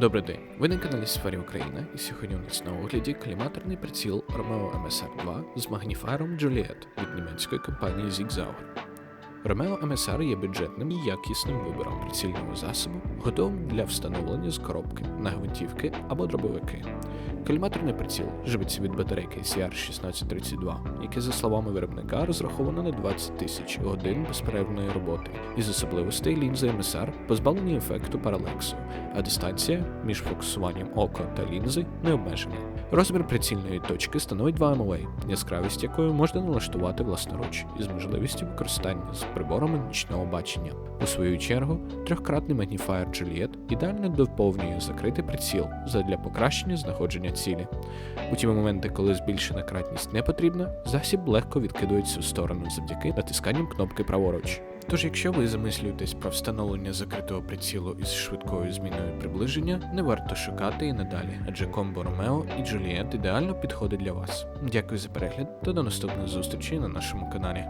Добрий день, ви на каналі Сфері Україна, і сьогодні у нас на огляді кліматорний приціл Romeo MSR 2 з магніфаром Juliet від німецької компанії Zigzauer. Romeo MSR є бюджетним і якісним вибором прицільного засобу, готовим для встановлення з коробки на гвинтівки або дробовики. Коліматорний приціл живиться від батарейки CR1632, яке, за словами виробника, розраховано на 20 тисяч годин безперервної роботи, із особливостей лінзи MSR позбавлені ефекту паралексу, а дистанція між фокусуванням ока та лінзи не обмежена. Розмір прицільної точки становить 2 МОА, яскравість якої можна налаштувати власноруч із можливістю використання з приборами нічного бачення. У свою чергу, трьохкратний магніфаєр Juliet ідеально доповнює закритий приціл задля покращення знаходження цілі. У ті моменти, коли збільшена кратність не потрібна, засіб легко відкидується у сторону завдяки натисканням кнопки праворуч. Тож, якщо ви замислюєтесь про встановлення закритого прицілу із швидкою зміною приближення, не варто шукати і надалі, адже комбо Romeo і Juliet ідеально підходить для вас. Дякую за перегляд та до наступних зустрічей на нашому каналі.